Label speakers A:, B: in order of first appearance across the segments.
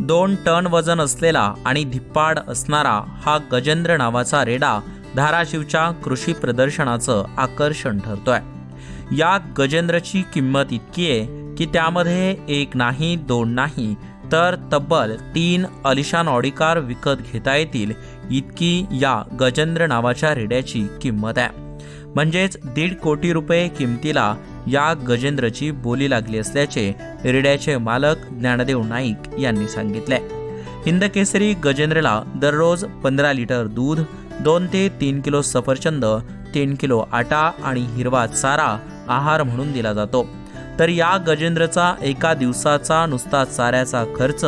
A: दोन टन वजन असलेला आणि धिप्पाड असणारा हा गजेंद्र नावाचा रेडा धाराशिवच्या कृषी प्रदर्शनाचं आकर्षण ठरतोय. या गजेंद्रची किंमत इतकी आहे की त्यामध्ये एक नाही दोन नाही तर तब्बल तीन अलिशान ऑडिकार विकत घेता येतील इतकी या गजेंद्र नावाच्या रेड्याची किंमत आहे. म्हणजेच दीड कोटी रुपये किमतीला या गजेंद्रची बोली लागली असल्याचे रेड्याचे मालक ज्ञानदेव नाईक यांनी सांगितले. हिंदकेसरी गजेंद्रला दररोज पंधरा लिटर दूध दोन ते तीन किलो सफरचंद तीन किलो आटा आणि हिरवा चारा आहार म्हणून दिला जातो. तर या गजेंद्रचा एका दिवसाचा नुसता चाऱ्याचा खर्च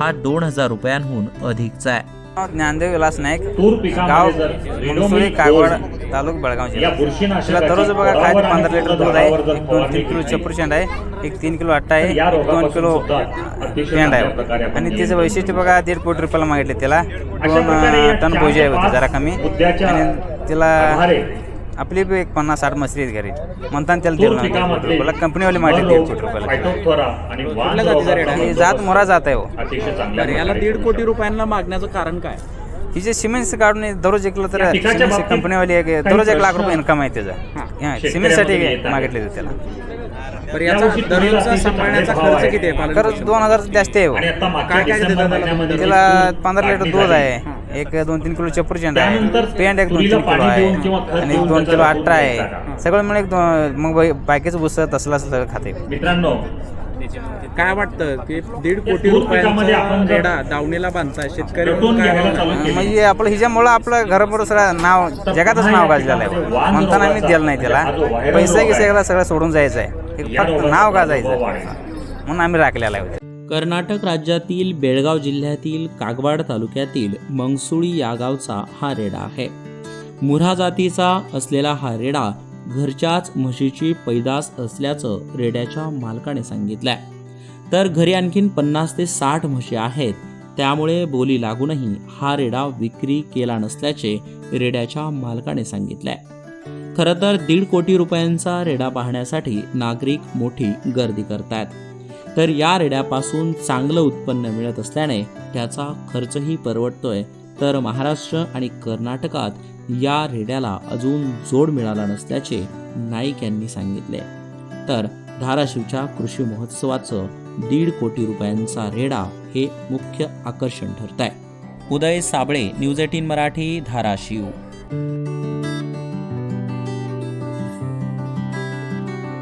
A: हा दोन हजार रुपयांहून अधिकचा आहे.
B: ज्ञानदेव विलास नाईक गाव मुंगसुळी कागवाड तालुका बेळगाव जिल्हा तिला दररोज बघा काय पंधरा लिटर दूध आहे एक दोन तीन किलो
C: केली,
B: चपूरशंड आहे एक तीन किलो आटा आहे एक दोन किलो पेंड आहे. आणि त्याचं
C: नियंत्रण
B: वैशिष्ट्य बघा दीड कोटी रुपयाला मागितले त्याला. दोन टन भोजी
C: ते
B: होते जरा कमी. आणि त्याला
C: आधारे
B: आपली बी एक पन्नास साठ मसरी आहेत घरी. म्हणताना त्याला दिलं नाही रुपयाला कंपनीवाले मागितले दीड कोटी रुपयाला.
C: आणि
B: जात मोरा जात आहे हो.
C: अतिशय चांगल्या
D: तर याला दीड कोटी रुपयांना मागण्याचं कारण काय?
B: हिचे सिमेंट काढून दररोज एक तर
C: या पिकाच्या
B: सिमेंट
C: बाबतीत
B: कंपनीवाली एक दररोज एक लाख रुपये इन्कम आहे त्याचा. हा, सिमेंटसाठी. मागितले होते त्याला.
D: याचा दररोजचा सांभाळण्याचा खर्च
C: आहे.
D: किती आहे? पालन
B: खरंच
D: पोषण?
B: दोन हजार जास्त आहे हो.
C: आणि आता मागच्या
D: काय त्याला?
B: पंधरा लिटर दूध. आहे. एक दोन तीन किलो चपूरचंड आहे. पेंट एक दोन तीन किलो आहे. आणि
C: देऊन
B: दोन किलो अठरा आहे. सगळं मिळून एक दोन मग बाकीचं बुस तसला सगळं खाते.
C: मित्रांनो
D: काय वाटतं की दीड कोटी रुपयांचा रेडा दावणीला बांधताय शेतकरी.
B: म्हणजे आपलं हिच्यामुळं आपलं घराबरोबर सगळं नाव जगातच नाव गाजलेलं आहे. म्हणताना आम्ही दिलं नाही त्याला. पैसा गिसा सगळं सोडून जायचं आहे एक फक्त नाव गाजायचं म्हणून आम्ही राखलेलं आहे
A: कर्नाटक राज्यातील बेळगाव जिल्ह्यातील कागवाड तालुक्यातील मंगसुळी या गावचा हा रेडा आहे. मुरा जातीचा असलेला हा रेडा घरच्याच म्हशीची पैदास असल्याचं रेड्याच्या मालकाने सांगितलंय. तर घरी आणखीन पन्नास ते साठ म्हशी आहेत त्यामुळे बोली लागूनही हा रेडा विक्री केला नसल्याचे रेड्याच्या मालकाने सांगितलंय. खरं तर दीड कोटी रुपयांचा रेडा पाहण्यासाठी नागरिक मोठी गर्दी करतायत. तर या रेड्यापासून चांगलं उत्पन्न मिळत असल्याने त्याचा खर्चही परवडतोय. तर महाराष्ट्र आणि कर्नाटकात या रेड्याला अजून जोड मिळाला नसल्याचे नाईक यांनी सांगितले. तर धाराशिवच्या कृषी महोत्सवाचं दीड कोटी रुपयांचा रेडा हे मुख्य आकर्षण ठरत आहे उदय साबळे न्यूज एटीन मराठी धाराशिव.